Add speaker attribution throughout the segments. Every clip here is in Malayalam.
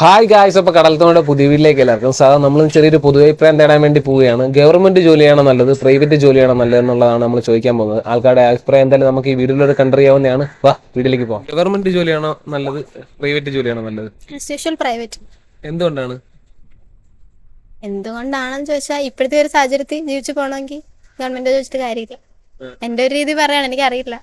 Speaker 1: ഹായ് ഗായ്സ് അപ്പൊ കടൽത്തോടെ പുതിയ വീട്ടിലേക്ക് എല്ലാവർക്കും സാധാ നമ്മൾ ചെറിയൊരു പൊതുവഭിപ്രായം തേടാൻ വേണ്ടി പോവുകയാണ്. ഗവൺമെന്റ് ജോലിയാണോ നല്ലത്? പ്രൈവറ്റ് ജോലിയാണോ നല്ലത് എന്നുള്ളതാണ് നമ്മൾ ചോദിക്കാൻ പോകുന്നത്. ആൾക്കാരുടെ അഭിപ്രായം എന്തായാലും നമുക്ക് ഈ വീഡിയോയിലൂടെ കണ്ടറിയാവുന്നതാണ് വാ വീട്ടിലേക്ക് പോവാം. ഗവൺമെന്റ് ജോലിയാണോ നല്ലത്? പ്രൈവറ്റ് ജോലിയാണോ നല്ലത്?
Speaker 2: പ്രൈവറ്റ്
Speaker 1: എന്തുകൊണ്ടാണ്?
Speaker 2: എന്തുകൊണ്ടാണെന്ന് ചോദിച്ചാൽ ഇപ്പോഴത്തെ ഒരു സാഹചര്യത്തിൽ ജീവിച്ചു പോകണമെങ്കിൽ ഗവൺമെന്റ് ചോദിച്ചിട്ട് കാര്യമില്ല. എന്റെ ഒരു രീതി പറയാണ് എനിക്ക് അറിയില്ല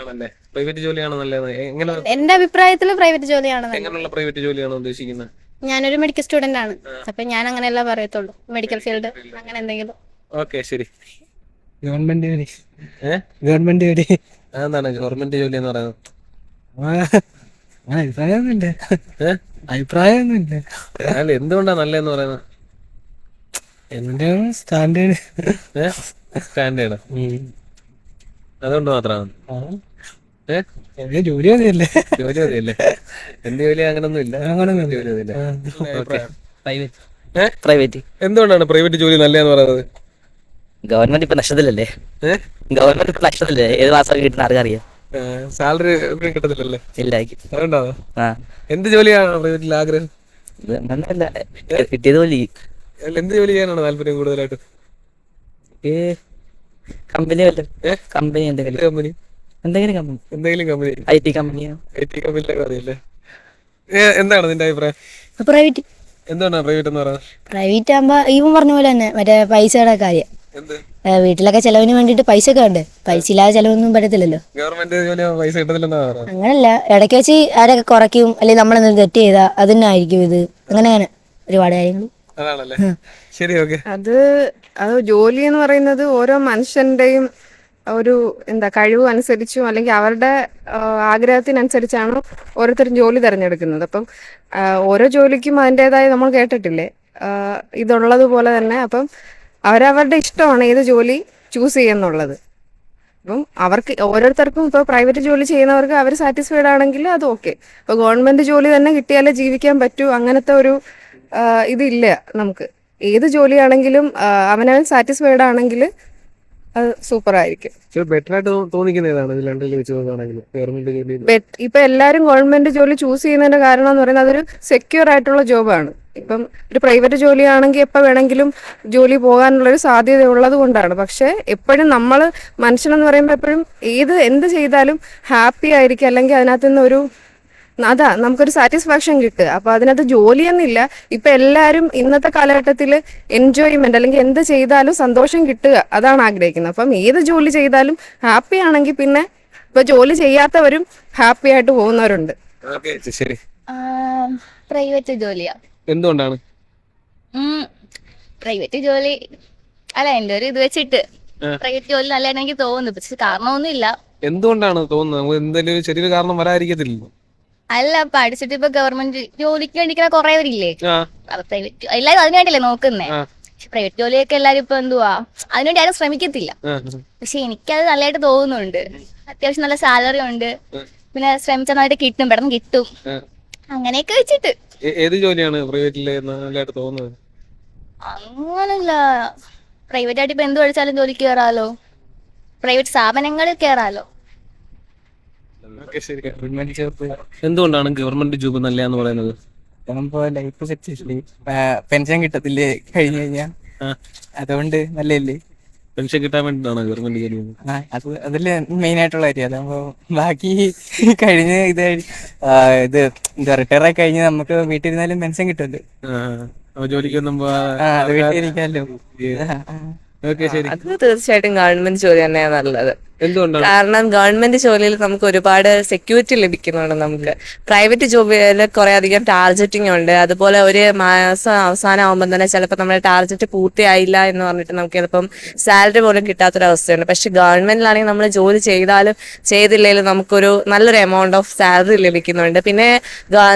Speaker 1: ആണല്ലേ? പ്രൈവറ്റ് ജോലിയാണ് നല്ലത്? എങ്ങനെ
Speaker 2: എന്റെ അഭിപ്രായത്തിൽ പ്രൈവറ്റ് ജോലിയാണ് നല്ലത്.
Speaker 1: എങ്ങനെയുള്ള പ്രൈവറ്റ് ജോലിയാണോ ഉദ്ദേശിക്കുന്നത്?
Speaker 2: ഞാനൊരു മെഡിക്കൽ സ്റ്റുഡന്റ് ആണ്. അപ്പൊ ഞാൻ അങ്ങനെയല്ല പറയത്തുള്ളൂ. മെഡിക്കൽ ഫീൽഡ് അങ്ങനെ എന്തെങ്കിലും.
Speaker 1: ഓക്കെ ശരി.
Speaker 3: ഗവൺമെന്റ് ജോലി.
Speaker 1: ഏഹ്
Speaker 3: ഗവൺമെന്റ് ജോലി.
Speaker 1: അതെന്താണ്? ഗവൺമെന്റ് ജോലി എന്ന് പറയുന്നത്?
Speaker 3: ആ, അങ്ങനെ അഭിപ്രായമൊന്നുമില്ല.
Speaker 1: ഏഹ്
Speaker 3: അഭിപ്രായമൊന്നുമില്ല.
Speaker 1: അല്ല എന്തുകൊണ്ടാണ് നല്ലതെന്ന് പറയുന്നത്?
Speaker 3: എന്റെ സ്റ്റാൻഡേർഡ്
Speaker 1: ഏഹ് സ്റ്റാൻഡേർഡ് അതുകൊണ്ട് മാത്രമാണ് ഏഹ്
Speaker 3: ജോലി മതിയല്ലേ?
Speaker 1: ജോലി മതിയല്ലേ? എന്ത് ജോലി? അങ്ങനൊന്നും ഇല്ല
Speaker 3: അങ്ങനൊന്നും
Speaker 1: ജോലി മതിയല്ലേ?
Speaker 4: പ്രൈവറ്റ്.
Speaker 1: എന്തുകൊണ്ടാണ് പ്രൈവറ്റ് ജോലി നല്ലതെന്ന് പറയുന്നത്?
Speaker 4: ഗവൺമെന്റ് ഇപ്പൊ നഷ്ടത്തിലല്ലേ? ഗവൺമെന്റ് ഇപ്പൊ നഷ്ടത്തില്ലേ ഏത് മാസം കിട്ടുന്ന ആർക്കറിയാം
Speaker 1: സാലറി കിട്ടത്തില്ലല്ലേ?
Speaker 4: ഇല്ല
Speaker 1: അതുകൊണ്ടാണ്
Speaker 4: ആ.
Speaker 1: എന്ത് ജോലിയാണ് പ്രൈവറ്റിൽ ആഗ്രഹം?
Speaker 4: കിട്ടിയത് പോലെ
Speaker 1: എന്ത് ജോലി ചെയ്യാനാണ് താല്പര്യം കൂടുതലായിട്ട്?
Speaker 4: കമ്പനി? കമ്പനി എന്തെങ്കിലും.
Speaker 1: കമ്പനി
Speaker 4: എന്തെങ്കിലും കമ്പനി
Speaker 1: എന്തെങ്കിലും കമ്പനി
Speaker 4: ഐ ടി കമ്പനിയോ
Speaker 1: ഐ ടി കമ്പനിയിലൊക്കെ അറിയില്ലേ എന്താണ് നിന്റെ അഭിപ്രായം?
Speaker 5: പ്രൈവറ്റ്
Speaker 1: എന്താണ് പ്രൈവറ്റ് എന്ന് പറയുന്നത്
Speaker 5: പ്രൈവറ്റ് ആകുമ്പോ ഇവൻ പറഞ്ഞ പോലെ തന്നെ മറ്റേ പൈസയുടെ കാര്യം.
Speaker 1: എന്ത്?
Speaker 5: വീട്ടിലൊക്കെ ചെലവിന് വേണ്ടിട്ട് പൈസ ഒക്കെ ഉണ്ട്. പൈസ ഇല്ലാതെ ചെലവൊന്നും പറ്റത്തില്ലല്ലോ.
Speaker 1: ഗവൺമെന്റ് പൈസ
Speaker 5: അങ്ങനല്ല. ഇടയ്ക്ക് വെച്ച് ആരൊക്കെ കുറയ്ക്കും അല്ലെങ്കിൽ നമ്മളെന്തെങ്കിലും തെറ്റ് ചെയ്താൽ അതിനായിരിക്കും ഇത്. അങ്ങനെ അങ്ങനെ ഒരുപാട് കാര്യങ്ങൾ
Speaker 1: ശരി
Speaker 6: അത് അത് ജോലി എന്ന് പറയുന്നത് ഓരോ മനുഷ്യന്റെയും ഒരു എന്താ കഴിവ് അനുസരിച്ചും അല്ലെങ്കിൽ അവരുടെ ആഗ്രഹത്തിനനുസരിച്ചാണ് ഓരോരുത്തരും ജോലി തിരഞ്ഞെടുക്കുന്നത്. അപ്പം ഓരോ ജോലിക്കും അതിന്റെതായ നമ്മൾ കേട്ടിട്ടില്ലേ? ആ, ഇതുള്ളത് തന്നെ അപ്പം അവരവരുടെ ഇഷ്ടമാണ് ഏത് ജോലി ചൂസ് ചെയ്യുന്നുള്ളത്. അപ്പം അവർക്ക് ഓരോരുത്തർക്കും ഇപ്പോൾ പ്രൈവറ്റ് ജോലി ചെയ്യുന്നവർക്ക് അവർ സാറ്റിസ്ഫൈഡ് ആണെങ്കിൽ അത് ഓക്കെ. ഇപ്പോൾ ഗവൺമെന്റ് ജോലി തന്നെ കിട്ടിയാലേ ജീവിക്കാൻ പറ്റൂ. അങ്ങനത്തെ ഒരു ഇതില്ല നമുക്ക്. ഏത് ജോലിയാണെങ്കിലും അവനവൻ സാറ്റിസ്ഫൈഡ് ആണെങ്കിൽ അത് സൂപ്പർ ആയിരിക്കും
Speaker 1: ബെറ്റർ ആയിട്ട് തോ- തോന്നിക്കുന്ന ഏതാണ്? ഇത് രണ്ടിൽ വെച്ച് നോക്കുകയാണെങ്കിൽ ഗവൺമെന്റ് ജോലി
Speaker 6: ഇപ്പൊ എല്ലാരും ഗവൺമെന്റ് ജോലി ചൂസ് ചെയ്യുന്നതിന്റെ കാരണം എന്ന് പറയുന്നത് അതൊരു സെക്യൂർ ആയിട്ടുള്ള ജോബാണ് ഇപ്പം ഒരു പ്രൈവറ്റ് ജോലിയാണെങ്കിൽ എപ്പോൾ വേണമെങ്കിലും ജോലി പോകാനുള്ളൊരു സാധ്യത ഉള്ളത് കൊണ്ടാണ്. പക്ഷെ എപ്പോഴും നമ്മൾ മനുഷ്യനെന്ന് പറയുമ്പോൾ എപ്പോഴും ഏത് എന്ത് ചെയ്താലും ഹാപ്പി ആയിരിക്കും. അല്ലെങ്കിൽ അതിനകത്ത് നിന്ന് ഒരു അതാ നമുക്കൊരു സാറ്റിസ്ഫാക്ഷൻ കിട്ടുക. അപ്പൊ അതിനകത്ത് ജോലിയൊന്നില്ല ഇപ്പൊ എല്ലാവരും ഇന്നത്തെ കാലഘട്ടത്തിൽ എൻജോയ്മെന്റ് അല്ലെങ്കിൽ എന്ത് ചെയ്താലും സന്തോഷം കിട്ടുക. അതാണ് ആഗ്രഹിക്കുന്നത്. അപ്പം ഏത് ജോലി ചെയ്താലും ഹാപ്പി ആണെങ്കിൽ പിന്നെ ഇപ്പൊ ജോലി ചെയ്യാത്തവരും ഹാപ്പി ആയിട്ട് പോകുന്നവരുണ്ട്.
Speaker 1: ഓക്കെ ശരി
Speaker 2: പ്രൈവറ്റ് ജോലിയാ.
Speaker 1: എന്തുകൊണ്ടാണ്?
Speaker 2: പ്രൈവറ്റ് ജോലി അല്ല എന്റെ ഒരു ഇത് വെച്ചിട്ട് പ്രൈവറ്റ് ജോലി നല്ലതായിട്ട് എനിക്ക് തോന്നുന്നു. പക്ഷെ കാരണമൊന്നുമില്ല.
Speaker 1: എന്തുകൊണ്ടാണ് തോന്നുന്നത്? എന്തെങ്കിലും ചെറിയൊരു കാരണം വരാതിരിക്കത്തില്ലല്ലോ.
Speaker 2: അല്ല പഠിച്ചിട്ട് ഇപ്പൊ ഗവൺമെന്റ് ജോലിക്ക് വേണ്ടിക്കുന്ന കുറെ പേരില്ലേ? പ്രൈവറ്റ് എല്ലാരും അതിനുവേണ്ടിയല്ലേ നോക്കുന്നേ?
Speaker 1: പക്ഷെ
Speaker 2: പ്രൈവറ്റ് ജോലിയൊക്കെ എല്ലാരും ഇപ്പൊ എന്തുവാ? അതിനുവേണ്ടി ആരും ശ്രമിക്കത്തില്ല. പക്ഷെ എനിക്കത് നല്ലതായിട്ട് തോന്നുന്നുണ്ട്. അത്യാവശ്യം നല്ല സാലറി ഉണ്ട്. പിന്നെ ശ്രമിച്ചാൽ നന്നായിട്ട് കിട്ടും പെട്ടെന്ന് കിട്ടും. അങ്ങനെയൊക്കെ വെച്ചിട്ട്.
Speaker 1: ഏത് ജോലിയാണ് പ്രൈവറ്റിൽ നല്ലതായിട്ട് തോന്നുന്നത്?
Speaker 2: അങ്ങനല്ല. പ്രൈവറ്റ് ആയിട്ട് ഇപ്പൊ എന്ത് പഠിച്ചാലും ജോലിക്ക് കയറാലോ പ്രൈവറ്റ് സ്ഥാപനങ്ങളിൽ കയറാലോ
Speaker 3: ഗവൺമെന്റ് ജോബ്
Speaker 1: എന്തുകൊണ്ടാണ് ഗവൺമെന്റ് ജോബ് നല്ലതെന്ന് പറയുന്നത്?
Speaker 3: ഇതാകുമ്പോ ലൈഫ് സെറ്റ് പെൻഷൻ കിട്ടത്തില്ലേ? കഴിഞ്ഞു കഴിഞ്ഞാ. അതുകൊണ്ട് നല്ലല്ലേ
Speaker 1: പെൻഷൻ കിട്ടാൻ വേണ്ടിയിട്ടാണ് ഗവൺമെന്റ് ജോലി
Speaker 3: ആ അത് അതിൽ മെയിൻ ആയിട്ടുള്ള കാര്യം. അതാകുമ്പോ ബാക്കി കഴിഞ്ഞ് ഇത് ഇത് എന്താ റിട്ടയർ ആയി കഴിഞ്ഞ് നമുക്ക് വീട്ടിൽ ഇരുന്നാലും പെൻഷൻ കിട്ടുമല്ലോ
Speaker 1: ജോലിക്കൊന്നും
Speaker 3: വീട്ടിൽ ഇരിക്കാമല്ലോ
Speaker 1: ഓക്കെ ശരി.
Speaker 7: അത് തീർച്ചയായിട്ടും ഗവൺമെന്റ് ജോലി തന്നെയാണ് നല്ലത്. കാരണം ഗവൺമെന്റ് ജോലിയിൽ നമുക്ക് ഒരുപാട് സെക്യൂരിറ്റി ലഭിക്കുന്നുണ്ട് നമുക്ക്. പ്രൈവറ്റ് ജോബിൽ കുറെ അധികം ടാർജറ്റിംഗ് ഉണ്ട്. അതുപോലെ ഒരു മാസം അവസാനം ആകുമ്പോൾ തന്നെ ചിലപ്പോൾ നമ്മുടെ ടാർജറ്റ് പൂർത്തിയായില്ല എന്ന് പറഞ്ഞിട്ട് നമുക്ക് ചിലപ്പം സാലറി പോലും കിട്ടാത്തൊരവസ്ഥയുണ്ട്. പക്ഷെ ഗവൺമെന്റിലാണെങ്കിൽ നമ്മൾ ജോലി ചെയ്താലും ചെയ്തില്ലെങ്കിലും നമുക്കൊരു നല്ലൊരു എമൗണ്ട് ഓഫ് സാലറി ലഭിക്കുന്നുണ്ട്. പിന്നെ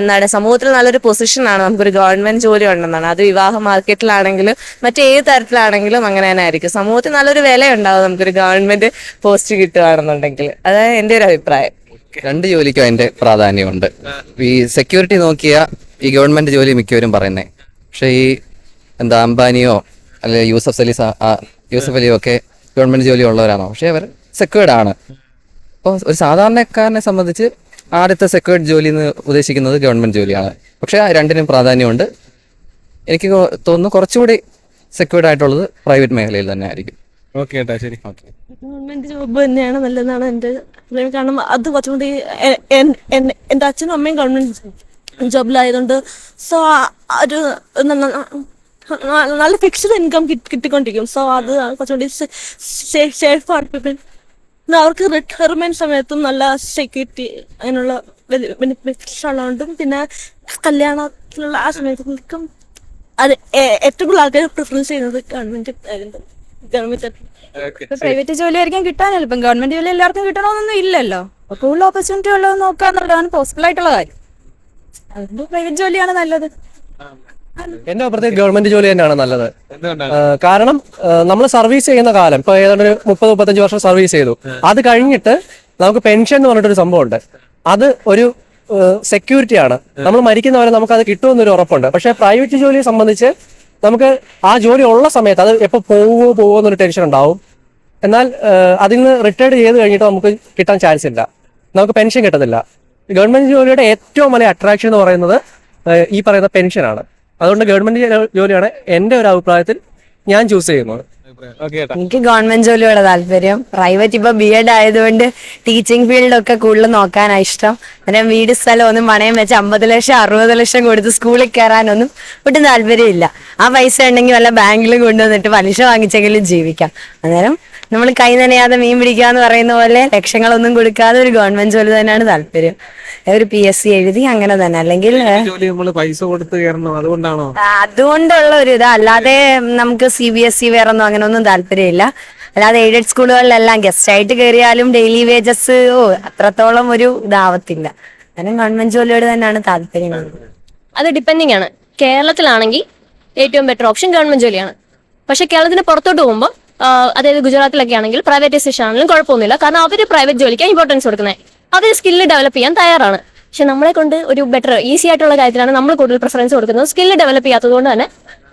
Speaker 7: എന്താണ് സമൂഹത്തിൽ നല്ലൊരു പൊസിഷനാണ് നമുക്കൊരു ഗവൺമെന്റ് ജോലി ഉണ്ടെന്നാണ്. അത് വിവാഹ മാർക്കറ്റിലാണെങ്കിലും മറ്റേത് തരത്തിലാണെങ്കിലും അങ്ങനെ തന്നെ ആയിരിക്കും. സമൂഹത്തിൽ നല്ലൊരു വില ഉണ്ടാവും നമുക്കൊരു ഗവൺമെന്റ് പോസ്റ്റ് കിട്ടുകയാണെന്നുണ്ടെങ്കിൽ അതാണ് എന്റെ ഒരു അഭിപ്രായം.
Speaker 8: രണ്ട് ജോലിക്കും അതിന്റെ പ്രാധാന്യമുണ്ട്. ഈ സെക്യൂരിറ്റി നോക്കിയ ഈ ഗവൺമെന്റ് ജോലി മിക്കവരും പറയുന്നത് പക്ഷെ ഈ എന്താ അംബാനിയോ അല്ലെ യൂസഫ് അലി യൂസഫ് അലിയോ ഒക്കെ ഗവൺമെന്റ് ജോലി ഉള്ളവരാണോ? പക്ഷെ അവർ സെക്യൂർഡ് ആണ്. അപ്പോൾ ഒരു സാധാരണക്കാരനെ സംബന്ധിച്ച് ആദ്യത്തെ സെക്യൂർഡ് ജോലി എന്ന് ഉദ്ദേശിക്കുന്നത് ഗവൺമെന്റ് ജോലിയാണ്. പക്ഷേ രണ്ടിനും പ്രാധാന്യമുണ്ട്. എനിക്ക് തോന്നുന്നു കുറച്ചുകൂടി സെക്യൂർഡ് ആയിട്ടുള്ളത് പ്രൈവറ്റ് മേഖലയിൽ തന്നെ ആയിരിക്കും.
Speaker 1: ഓക്കെ ഏട്ടാ ശരി.
Speaker 9: ഗവൺമെന്റ് ജോബ് തന്നെയാണ് നല്ലതെന്നാണ് എന്റെ അഭിപ്രായം. കാരണം അത് കുറച്ചുകൂടി എ- എൻ- എൻ- എന്റെ അച്ഛനും അമ്മയും ഗവൺമെന്റ് ജോബിലായതുകൊണ്ട് സോ ഒരു ന- ന- ന- നല്ല ഫിക്സ്ഡ് ഇൻകം കിട്ടിക്കൊണ്ടിരിക്കും. സോ അത് കുറച്ചുകൂടി സേഫ് ആണ് പിന്നെ അവർക്ക് റിട്ടയർമെന്റ് സമയത്തും നല്ല സെക്യൂരിറ്റി അതിനുള്ള ബെനിഫിറ്റ്സ് ഉള്ളതുകൊണ്ടും പിന്നെ കല്യാണത്തിനുള്ള ആ സമയത്തേക്കും അത് ഏ- ഏറ്റവും കൂടുതൽ ആൾക്കാർ പ്രിഫറൻസ് ചെയ്യുന്നത് ഗവൺമെന്റ് ഗവൺമെന്റ്
Speaker 10: പ്രൈവറ്റ് ജോലി ആയിരിക്കും കിട്ടാൻ എളുപ്പം. ഗവൺമെന്റ് ജോലി എല്ലാവർക്കും കിട്ടണമെന്നൊന്നും ഇല്ലല്ലോ. അപ്പൊ കൂടുതൽ ഓപ്പർച്യൂണിറ്റി ഉള്ളത് നോക്കുക എന്നുള്ളതാണ് പോസിബിൾ ആയിട്ടുള്ള കാര്യം. അതുകൊണ്ട് പ്രൈവറ്റ് ജോലിയാണ് നല്ലത്.
Speaker 1: എന്റെ അഭിപ്രായത്തിൽ ഗവൺമെന്റ് ജോലി തന്നെയാണ് നല്ലത്. കാരണം നമ്മൾ സർവീസ് ചെയ്യുന്ന കാലം ഇപ്പൊ ഏതാണ്ട് ഒരു മുപ്പത് മുപ്പത്തഞ്ച് വർഷം സർവീസ് ചെയ്തു. അത് കഴിഞ്ഞിട്ട് നമുക്ക് പെൻഷൻ എന്ന് പറഞ്ഞിട്ടൊരു സംഭവമുണ്ട്. അത് ഒരു സെക്യൂരിറ്റി ആണ്. നമ്മൾ മരിക്കുന്നവരെ നമുക്ക് അത് കിട്ടുമെന്നൊരു ഉറപ്പുണ്ട്. പക്ഷെ പ്രൈവറ്റ് ജോലിയെ സംബന്ധിച്ച് നമുക്ക് ആ ജോലി ഉള്ള സമയത്ത് അത് എപ്പോൾ പോവുമോ പോവുമോ എന്നൊരു ടെൻഷൻ ഉണ്ടാവും. എന്നാൽ അതിൽ നിന്ന് റിട്ടയർഡ് ചെയ്ത് കഴിഞ്ഞിട്ട് നമുക്ക് കിട്ടാൻ ചാൻസ് ഇല്ല. നമുക്ക് പെൻഷൻ കിട്ടത്തില്ല. ഗവൺമെന്റ് ജോലിയുടെ ഏറ്റവും വലിയ അട്രാക്ഷൻ എന്ന് പറയുന്നത് ഈ പറയുന്ന പെൻഷനാണ് അതുകൊണ്ട് ഗവൺമെന്റ് ജോലിയാണ് എന്റെ ഒരു അഭിപ്രായത്തിൽ ഞാൻ ചൂസ് ചെയ്യുന്നത്
Speaker 11: എനിക്ക് ഗവൺമെന്റ് ജോലിയോടെ താല്പര്യം. പ്രൈവറ്റ് ഇപ്പൊ ബി എഡ് ആയതുകൊണ്ട് ടീച്ചിങ് ഫീൽഡൊക്കെ കൂടുതൽ നോക്കാനാണ് ഇഷ്ടം. പിന്നെ വീട് സ്ഥലം ഒന്നും പണയം വെച്ച് അമ്പത് ലക്ഷം അറുപത് ലക്ഷം കൊടുത്ത് സ്കൂളിൽ കയറാനൊന്നും ഒട്ടും താല്പര്യമില്ല. ആ പൈസ ഉണ്ടെങ്കിൽ വല്ല ബാങ്കിൽ കൊണ്ടുവന്നിട്ട് പലിശ വാങ്ങിച്ചെങ്കിലും ജീവിക്കാം. അന്നേരം നമ്മൾ കൈ നനയാതെ മീൻ പിടിക്കുക എന്ന് പറയുന്ന പോലെ ലക്ഷങ്ങളൊന്നും കൊടുക്കാതെ ഒരു ഗവൺമെന്റ് ജോലി തന്നെയാണ് താല്പര്യം. ഒരു പി എസ് സി എഴുതി അങ്ങനെ തന്നെ. അല്ലെങ്കിൽ
Speaker 1: നമ്മൾ പൈസ കൊടുത്ത് അതുകൊണ്ടാണോ?
Speaker 11: അതുകൊണ്ടുള്ള ഒരു ഇത്. അല്ലാതെ നമുക്ക് സി ബി എസ് ഇ വേറൊന്നും അങ്ങനെ ഒന്നും താല്പര്യമില്ല. അല്ലാതെ എയ്ഡഡ് സ്കൂളുകളിലെല്ലാം ഗസ്റ്റ് ആയിട്ട് കയറിയാലും ഡെയിലി വേജസ് ഓ അത്രത്തോളം ഒരു ഇതാവത്തില്ല. അങ്ങനെ ഗവൺമെന്റ് ജോലിയോട് തന്നെയാണ് താല്പര്യം.
Speaker 12: അത് ഡിപ്പെൻഡിങ് ആണ്. കേരളത്തിലാണെങ്കിൽ ഏറ്റവും ബെറ്റർ ഓപ്ഷൻ ഗവൺമെന്റ് ജോലിയാണ്. പക്ഷെ കേരളത്തിന് പുറത്തോട്ട് പോകുമ്പോൾ അതായത് ഗുജറാത്തിലൊക്കെ ആണെങ്കിൽ പ്രൈവറ്റൈസേഷൻ ആണെങ്കിലും കുഴപ്പമൊന്നുമില്ല. കാരണം അവർ പ്രൈവറ്റ് ജോലിക്കാണ് ഇമ്പോർട്ടൻസ് കൊടുക്കുന്നത് അവർ സ്കില്ല് ഡെവലപ്പ് ചെയ്യാൻ തയ്യാറാണ്. പക്ഷെ നമ്മളെ കൊണ്ട് ഒരു ബെറ്റർ ഈസി ആയിട്ടുള്ള കാര്യത്തിലാണ് നമ്മൾ കൂടുതൽ പ്രിഫറൻസ് കൊടുക്കുന്നത്. സ്കില്ല് ഡെവലപ്പ് ചെയ്യാത്തത് കൊണ്ട് തന്നെ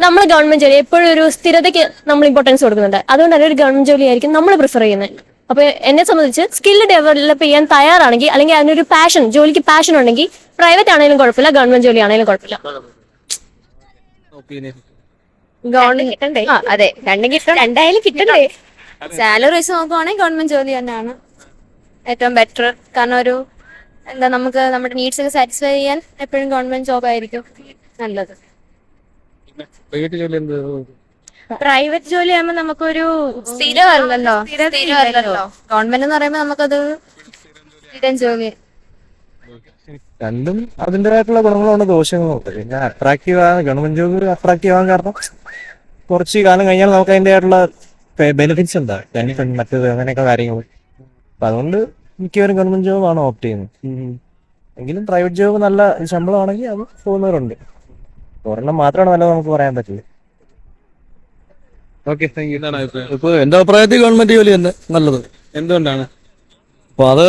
Speaker 12: നമ്മൾ ഗവൺമെന്റ് ജോലി എപ്പോഴും ഒരു സ്ഥിരതയ്ക്ക് നമ്മൾ ഇമ്പോർട്ടൻസ് കൊടുക്കുന്നുണ്ട്. അതുകൊണ്ട് തന്നെ ഒരു ഗവൺമെന്റ് ജോലി ആയിരിക്കും നമ്മൾ പ്രിഫർ ചെയ്യുന്നത്. അപ്പൊ എന്നെ സംബന്ധിച്ച് സ്കില്ല് ഡെവലപ്പ് ചെയ്യാൻ തയ്യാറാണെങ്കിൽ അല്ലെങ്കിൽ അതിനൊരു പാഷൻ ജോലിക്ക് പാഷൻ ഉണ്ടെങ്കിൽ പ്രൈവറ്റ് ആണെങ്കിലും കുഴപ്പമില്ല ഗവൺമെന്റ് ജോലി ആണെങ്കിലും കുഴപ്പമില്ല. ഗവൺമെന്റ് അതെ. രണ്ടും കിട്ടും രണ്ടായാലും കിട്ടണ്ടേ?
Speaker 10: സാലറി വെച്ച് നോക്കുവാണെങ്കിൽ ഗവൺമെന്റ് ജോലി തന്നെയാണ് ഏറ്റവും ബെറ്റർ കാരണം ഒരു എന്താ നമുക്ക് നമ്മുടെ നീഡ്സ് ഒക്കെ സാറ്റിസ്ഫൈ ചെയ്യാൻ എപ്പോഴും ഗവൺമെന്റ് ജോബ് ആയിരിക്കും നല്ലത്.
Speaker 1: പ്രൈവറ്റ് ജോലി
Speaker 10: ആകുമ്പോൾ നമുക്കൊരു സ്ഥിരമല്ലല്ലോ. സ്ഥിരമല്ലല്ലോ. ഗവൺമെന്റ് എന്ന് പറയുമ്പോൾ നമുക്കത് സ്ഥിരം ജോലി.
Speaker 13: രണ്ടും അതിന്റെതായിട്ടുള്ള ഗുണങ്ങളുണ്ട് ദോഷങ്ങളുണ്ട്. പിന്നെ അട്രാക്റ്റീവ് ആണ് ഗവൺമെന്റ് ജോബ് അട്രാക്റ്റീവ് ആകാൻ കാരണം കുറച്ച് കാലം കഴിഞ്ഞാൽ നമുക്ക് അതിന്റെതായിട്ടുള്ള ബെനിഫിറ്റ്സ് ഉണ്ട്. ബെനിഫിറ്റ് മറ്റേത് അങ്ങനെയൊക്കെ കാര്യങ്ങൾ അപ്പൊ അതുകൊണ്ട് മിക്കവരും ഗവൺമെന്റ് ജോബാണ് ഓപ്റ്റ് ചെയ്യുന്നത്. എങ്കിലും പ്രൈവറ്റ് ജോബ് നല്ല ശമ്പളമാണെങ്കിൽ അത് പോകുന്നവരുണ്ട്. ഒരെണ്ണം മാത്രമാണ് നല്ലത് നമുക്ക് പറയാൻ പറ്റില്ല.
Speaker 1: ഓക്കെ താങ്ക് യു എന്താണ് അഭിപ്രായം?
Speaker 13: ഇപ്പൊ എന്റെ അഭിപ്രായത്തിൽ ഗവൺമെന്റ് ജോലി തന്നെ നല്ലത്.
Speaker 1: എന്തുകൊണ്ടാണ്?
Speaker 13: അപ്പൊ അത്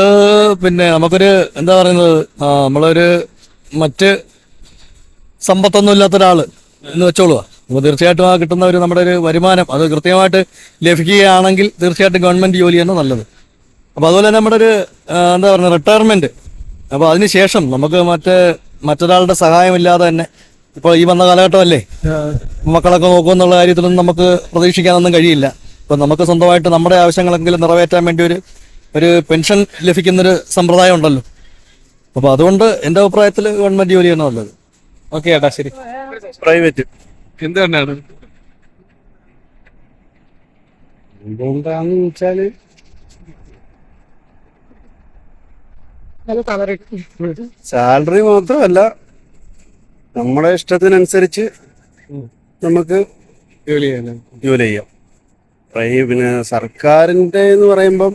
Speaker 13: പിന്നെ നമുക്കൊരു എന്താ പറയുന്നത് നമ്മളൊരു മറ്റ് സമ്പത്തൊന്നും ഇല്ലാത്ത ഒരാൾ എന്ന് വെച്ചോളുക അപ്പൊ തീർച്ചയായിട്ടും ആ കിട്ടുന്ന ഒരു നമ്മുടെ ഒരു വരുമാനം അത് കൃത്യമായിട്ട് ലഭിക്കുകയാണെങ്കിൽ തീർച്ചയായിട്ടും ഗവൺമെന്റ് ജോലി തന്നെ നല്ലത്. അപ്പൊ അതുപോലെ തന്നെ നമ്മുടെ ഒരു എന്താ പറയുക റിട്ടയർമെന്റ് അപ്പൊ അതിനുശേഷം നമുക്ക് മറ്റേ മറ്റൊരാളുടെ സഹായമില്ലാതെ തന്നെ ഇപ്പോൾ ഈ വന്ന കാലഘട്ടമല്ലേ? മക്കളൊക്കെ നോക്കുമെന്നുള്ള കാര്യത്തിലൊന്നും നമുക്ക് പ്രതീക്ഷിക്കാനൊന്നും കഴിയില്ല. അപ്പോൾ നമുക്ക് സ്വന്തമായിട്ട് നമ്മുടെ ആവശ്യങ്ങളെങ്കിലും നിറവേറ്റാൻ വേണ്ടി ഒരു ഒരു പെൻഷൻ ലഭിക്കുന്നൊരു സമ്പ്രദായം ഉണ്ടല്ലോ അപ്പൊ അതുകൊണ്ട് എന്റെ അഭിപ്രായത്തിൽ ഗവൺമെന്റ് ജോലിയാണ് നല്ലത്.
Speaker 1: ഓക്കെ ഏട്ടാ ശരി.
Speaker 13: പ്രൈവറ്റ്.
Speaker 1: എന്തുകൊണ്ടാണ്
Speaker 13: എന്തുകൊണ്ടാന്ന് വെച്ചാൽ സാലറി മാത്രമല്ല നമ്മുടെ ഇഷ്ടത്തിനനുസരിച്ച് നമുക്ക്
Speaker 1: ജോലി
Speaker 13: ജോലി ചെയ്യാം. പ്രൈ പിന്നെ സർക്കാരിന്റെ എന്ന് പറയുമ്പം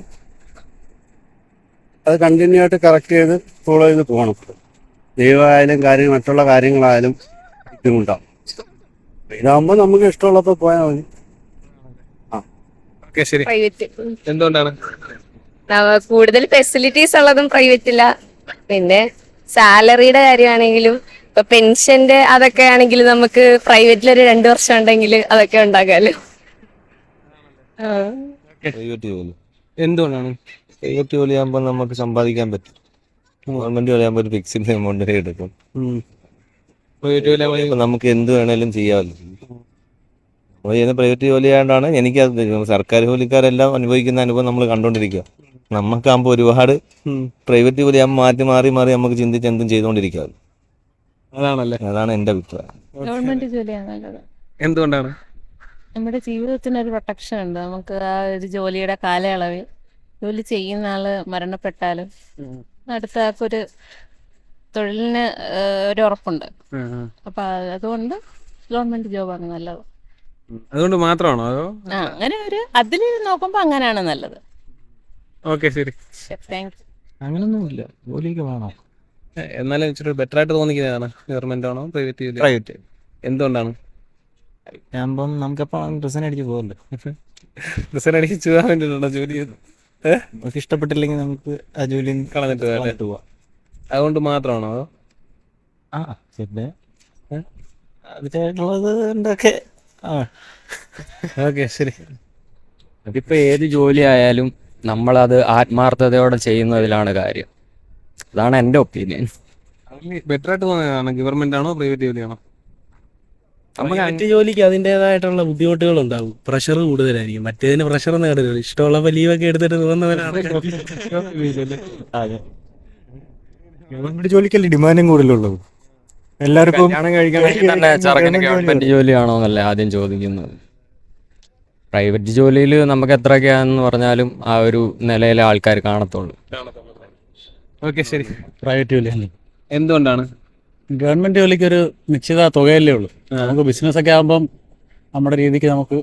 Speaker 13: അത് കണ്ടിന്യൂ ആയിട്ട് കറക്റ്റ് ചെയ്ത് ഫോളോ ചെയ്ത് പോകണം. ദൈവമായാലും കാര്യം മറ്റുള്ള കാര്യങ്ങളായാലും ബുദ്ധിമുട്ടാവും. ഇതാകുമ്പോൾ നമുക്ക് ഇഷ്ടമുള്ളപ്പോൾ പോയാൽ മതി.
Speaker 1: ഓക്കെ ശരി.
Speaker 10: പ്രൈവറ്റ്
Speaker 1: എന്തുകൊണ്ടാണ്?
Speaker 10: കൂടുതൽ ഫെസിലിറ്റീസ് ഉള്ളതും പ്രൈവറ്റില്ല പിന്നെ സാലറിയുടെ കാര്യമാണെങ്കിലും ഇപ്പൊ പെൻഷന്റെ അതൊക്കെ ആണെങ്കിൽ നമുക്ക് പ്രൈവറ്റിൽ ഒരു രണ്ടു വർഷം ഉണ്ടെങ്കിൽ അതൊക്കെ
Speaker 13: ഉണ്ടാകാലോ
Speaker 1: എന്തുകൊണ്ടാണ്?
Speaker 13: പ്രൈവറ്റ് ജോലി ആകുമ്പോൾ നമുക്ക് സമ്പാദിക്കാൻ പറ്റും.
Speaker 14: ഗവൺമെന്റ് ജോലി ആകുമ്പോൾ ഒരു ഫിക്സിഡ് എമൗണ്ട് എടുക്കും.
Speaker 1: പ്രൈവറ്റ് ജോലി ആവുമ്പോൾ
Speaker 14: നമുക്ക് എന്ത് വേണേലും ചെയ്യാമല്ലോ നമ്മൾ ചെയ്യുന്ന പ്രൈവറ്റ് ജോലി ആയതുകൊണ്ടാണ് എനിക്ക് അത് സർക്കാർ ജോലിക്കാരെല്ലാം അനുഭവിക്കുന്ന അനുഭവം നമ്മൾ കണ്ടുകൊണ്ടിരിക്കുക നമുക്കാകുമ്പോൾ ഒരുപാട് പ്രൈവറ്റ് ജോലി ആകുമ്പോൾ മാറ്റി മാറി മാറി നമുക്ക് ചിന്തിച്ച് എന്തും ചെയ്തുകൊണ്ടിരിക്കുക
Speaker 1: അതാണല്ലേ.
Speaker 14: അതാണ് എന്റെ അഭിപ്രായം.
Speaker 15: ഗവൺമെന്റ് ജോലിയാണ് നല്ലത്.
Speaker 1: എന്തുകൊണ്ടാണ്?
Speaker 15: നമ്മുടെ ജീവിതത്തിന് ഒരു പ്രൊട്ടക്ഷൻ ഉണ്ട്. നമുക്ക് ആ ഒരു ജോലിയുടെ കാലയളവിൽ ജോലി ചെയ്യുന്ന ആൾ മരണപ്പെട്ടാലും അടുത്ത ആൾക്കൊരു തൊഴിലിന് ഒരു ഉറപ്പുണ്ട്. അപ്പൊ അതുകൊണ്ട് ഗവൺമെന്റ് ജോബാണ് നല്ലത്.
Speaker 1: അതുകൊണ്ട് മാത്രമാണോ അതോ?
Speaker 15: ആ അങ്ങനെ ഒരു അതിൽ നോക്കുമ്പോ അങ്ങനെയാണ് നല്ലത്.
Speaker 1: ഓക്കെ ശരി.
Speaker 15: Thank you.
Speaker 16: അങ്ങനൊന്നുമില്ല. ജോലിയൊക്കെ വേണം.
Speaker 1: എന്നാലും ഇച്ചിരി ബെറ്റർ ആയിട്ട് തോന്നിക്കുന്നതാണ്. ഗവൺമെന്റ് ആണോ പ്രൈവറ്റ് ജോലി?
Speaker 16: പ്രൈവറ്റ്
Speaker 1: എന്തുകൊണ്ടാണ്?
Speaker 16: ഞാൻ നമുക്കപ്പം റിസൈൻ ഡ്രസ്സിനടിച്ച് പോകല്ലേ
Speaker 1: ഡ്രസ്സിനടിച്ച് ചെയ്യാൻ വേണ്ടിയിട്ടുണ്ടോ ജോലി ചെയ്ത് ഏ?
Speaker 16: നമുക്ക് ഇഷ്ടപ്പെട്ടില്ലെങ്കിൽ നമുക്ക് ആ ജോലി
Speaker 1: കളഞ്ഞിട്ട്
Speaker 16: പോവാം
Speaker 1: അതുകൊണ്ട് മാത്രമാണോ അതോ?
Speaker 16: ആ പിന്നെ അതിനായിട്ടുള്ളത് ഉണ്ടൊക്കെ ആ.
Speaker 1: ഓക്കെ ശരി.
Speaker 4: ഇപ്പൊ ഏത് ജോലി ആയാലും നമ്മളത് ആത്മാർത്ഥതയോടെ ചെയ്യുന്നതിലാണ് കാര്യം. അതാണ് എന്റെ ഒപ്പീനിയൻ.
Speaker 1: ബെറ്റർ ആയിട്ട് തോന്നിയതാണ്? ഗവൺമെന്റ് ആണോ? പ്രൈവറ്റ് ജോലിയാണോ
Speaker 16: പ്രൈവറ്റ് ജോലിക്ക് അതിന്റെതായിട്ടുള്ള ബുദ്ധിമുട്ടുകൾ ഉണ്ടാവും പ്രഷർ കൂടുതലായിരിക്കും. മറ്റേതിന് പ്രഷർ നേടരുത് ഇഷ്ടമുള്ള ലീവൊക്കെ എടുത്തിട്ട് അതെ ഗവൺമെന്റ് ജോലിക്കല്ലേ ഡിമാൻഡും കൂടുതലുള്ളത്? എല്ലാവർക്കും
Speaker 4: ചെറുക്കന് ഗവൺമെന്റ് ജോലിയാണോ എന്നല്ലേ ആദ്യം ചോദിക്കുന്നത്. പ്രൈവറ്റ് ജോലിയിൽ നമുക്ക് എത്രയൊക്കെയാന്ന് പറഞ്ഞാലും ആ ഒരു നിലയിലെ ആൾക്കാർ കാണത്തുള്ളൂ.
Speaker 1: ഓക്കെ ശരി.
Speaker 16: പ്രൈവറ്റ് ജോലിയാണ്
Speaker 1: എന്തുകൊണ്ടാണ്?
Speaker 16: ഗവൺമെന്റ് ജോലിക്ക് ഒരു നിശ്ചിത തുകയല്ലേ ഉള്ളൂ. നമുക്ക് ബിസിനസ് ഒക്കെ ആകുമ്പം നമ്മുടെ രീതിക്ക് നമുക്ക്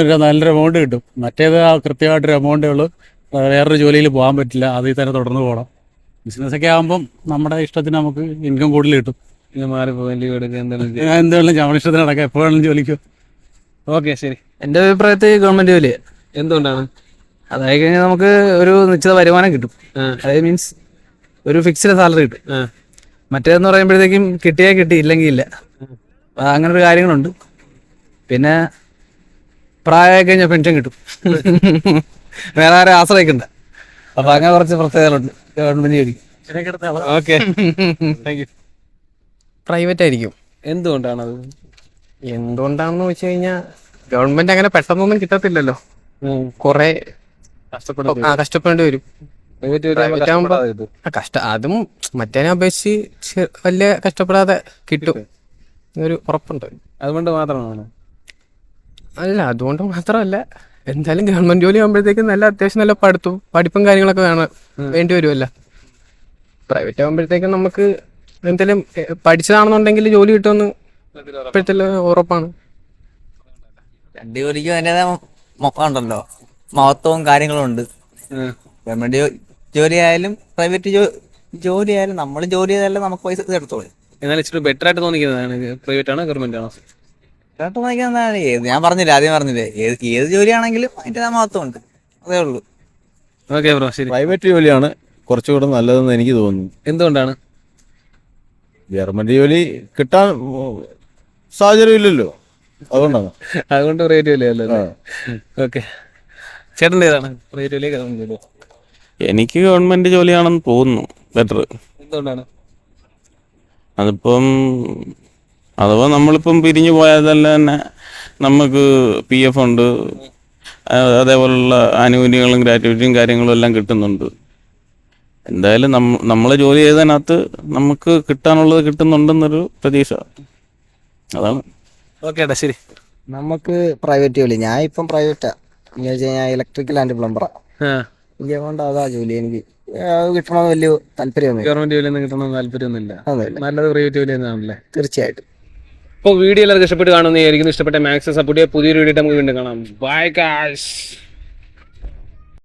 Speaker 16: ഒരു നല്ലൊരു എമൗണ്ട് കിട്ടും. മറ്റേത് ആ കൃത്യമായിട്ടൊരു എമൗണ്ടേ ഉള്ളൂ. വേറൊരു ജോലിയിൽ പോകാൻ പറ്റില്ല. അതിൽ തന്നെ തുടർന്ന് പോകണം. ബിസിനസ് ഒക്കെ ആകുമ്പം നമ്മുടെ ഇഷ്ടത്തിന് നമുക്ക് ഇൻകം കൂടുതൽ കിട്ടും.
Speaker 1: എന്തെങ്കിലും
Speaker 16: നമ്മുടെ ഇഷ്ടത്തിന് നടക്കാം. എപ്പോഴാണെങ്കിലും ജോലിക്കോ.
Speaker 1: ഓക്കെ ശരി.
Speaker 17: എന്റെ അഭിപ്രായത്തിൽ ഗവൺമെന്റ് ജോലി
Speaker 1: എന്തുകൊണ്ടാണ്?
Speaker 17: അതായി കഴിഞ്ഞാൽ നമുക്ക് ഒരു നിശ്ചിത വരുമാനം കിട്ടും. അതായത് മീൻസ് ഒരു ഫിക്സ്ഡ് സാലറി കിട്ടും. മറ്റേതെന്ന് പറയുമ്പോഴത്തേക്കും കിട്ടിയാൽ കിട്ടി ഇല്ലെങ്കിൽ ഇല്ല. അങ്ങനെ ഒരു കാര്യങ്ങളുണ്ട്. പിന്നെ പ്രായമായി കഴിഞ്ഞാൽ പെൻഷൻ കിട്ടും. വേറെ ആരെ ആശ്രയിക്കണ്ട. അപ്പൊ അങ്ങനെ കുറച്ച് പ്രത്യേകതകളുണ്ട്. ഗവൺമെന്റ് ജോലി
Speaker 1: ഓക്കെ.
Speaker 18: പ്രൈവറ്റ് ആയിരിക്കും.
Speaker 1: എന്തുകൊണ്ടാണത്?
Speaker 18: എന്തുകൊണ്ടാണെന്ന് വെച്ച് കഴിഞ്ഞാൽ ഗവൺമെന്റ് അങ്ങനെ പെട്ടെന്നൊന്നും കിട്ടത്തില്ലല്ലോ. കുറെ കഷ്ടപ്പെടേണ്ടി വരും. കഷ്ട അതും മറ്റേനെ അപേക്ഷിച്ച് വലിയ കഷ്ടപ്പെടാതെ കിട്ടും. ഒരു ഉറപ്പുണ്ട്.
Speaker 1: അതുകൊണ്ട് മാത്രമാണ്?
Speaker 18: അല്ല അതുകൊണ്ട് മാത്രമല്ല എന്തായാലും ഗവൺമെന്റ് ജോലി ആകുമ്പോഴത്തേക്കും നല്ല അത്യാവശ്യം നല്ല പഠിത്തവും പഠിപ്പും കാര്യങ്ങളൊക്കെ വേണം വേണ്ടി വരുമല്ലോ പ്രൈവറ്റ് ആകുമ്പോഴത്തേക്കും നമുക്ക് എന്തെങ്കിലും പഠിച്ചതാണെന്നുണ്ടെങ്കിൽ ജോലി കിട്ടുമെന്ന് ഇപ്പോഴത്തെ ഉറപ്പാണ്.
Speaker 17: രണ്ട് ജോലിക്കും അതിന്റെതായ ഉണ്ടല്ലോ മഹത്വവും കാര്യങ്ങളും ഉണ്ട് ഗവൺമെന്റ് ജോലി ആയാലും പ്രൈവറ്റ് ജോലി ആയാലും നമ്മൾ ജോലി ചെയ്താലും നമുക്ക് പൈസ എടുത്തോളൂ
Speaker 1: എന്നാൽ ഇച്ചിരി ബെറ്റർ ആയിട്ട് തോന്നിക്കുന്നതാണ് പ്രൈവറ്റ് ആണോ ഗവൺമെന്റ് ആണോ
Speaker 17: കേട്ടോ നോക്കിയാൽ ഏത് ഞാൻ പറഞ്ഞില്ല ആദ്യം പറഞ്ഞില്ലേ. ഏത് ഏത് ജോലിയാണെങ്കിലും അതിന്റെ മഹത്വം ഉണ്ട് അതേ ഉള്ളൂ.
Speaker 1: ഓക്കെ ബ്രോ ശരി.
Speaker 14: പ്രൈവറ്റ് ജോലിയാണ് കുറച്ചുകൂടെ നല്ലതെന്ന് എനിക്ക് തോന്നുന്നു.
Speaker 1: എന്തുകൊണ്ടാണ്?
Speaker 14: ഗവൺമെന്റ് ജോലി കിട്ടാൻ സാഹചര്യം ഇല്ലല്ലോ. അതുകൊണ്ടാണ്.
Speaker 1: അതുകൊണ്ട് പ്രൈവറ്റ് ജോലി അല്ലേ? ഓക്കെ. ചേട്ടന്റെ ഏതാണ്? പ്രൈവറ്റ് ജോലി ഗവൺമെന്റ് ജോലി
Speaker 14: എനിക്ക് ഗവൺമെന്റ് ജോലിയാണെന്ന് തോന്നുന്നു. ബെറ്റർ
Speaker 1: എന്തുകൊണ്ടാണ്?
Speaker 14: അതിപ്പം അഥവാ നമ്മളിപ്പം പിരിഞ്ഞു പോയാൽ തന്നെ നമുക്ക് പി എഫ് ഉണ്ട്. അതേപോലുള്ള ആനുകൂല്യങ്ങളും ഗ്രാറ്റുവിറ്റിയും കാര്യങ്ങളും എല്ലാം കിട്ടുന്നുണ്ട്. എന്തായാലും നമ്മ നമ്മൾ ജോലി ചെയ്തതിനകത്ത് നമുക്ക് കിട്ടാനുള്ളത് കിട്ടുന്നുണ്ടെന്നൊരു പ്രതീക്ഷ. അതാണ്.
Speaker 1: ഓക്കെ ഏട്ടാ ശരി.
Speaker 18: നമുക്ക് പ്രൈവറ്റ് ജോലി. ഞാൻ ഇപ്പം പ്രൈവറ്റാ എന്ന് വെച്ച് കഴിഞ്ഞാൽ ഇലക്ട്രിക്കൽ ആൻഡ് പ്ലംബറാ അതുകൊണ്ട് അതാ ജോലി. എനിക്ക് കിട്ടണമെന്ന് വലിയ താല്പര്യമൊന്നും
Speaker 1: ഗവൺമെന്റ് ജോലി ഒന്നും കിട്ടണമെന്ന് താല്പര്യമൊന്നുമില്ല.
Speaker 18: അതൊന്നുമില്ല
Speaker 1: നല്ലത് പ്രൈവറ്റ് ജോലി തന്നെയാണല്ലേ?
Speaker 18: തീർച്ചയായിട്ടും.
Speaker 1: അപ്പോൾ വീഡിയോ എല്ലാവർക്കും ഇഷ്ടപ്പെട്ട് കാണുമെന്ന് വിചാരിക്കുന്നു ഇഷ്ടപ്പെട്ട മാക്സ് സപ്പോർട്ട് ചെയ്യുക. പുതിയൊരു വീഡിയോ നമുക്ക് വീണ്ടും കാണാം. By cash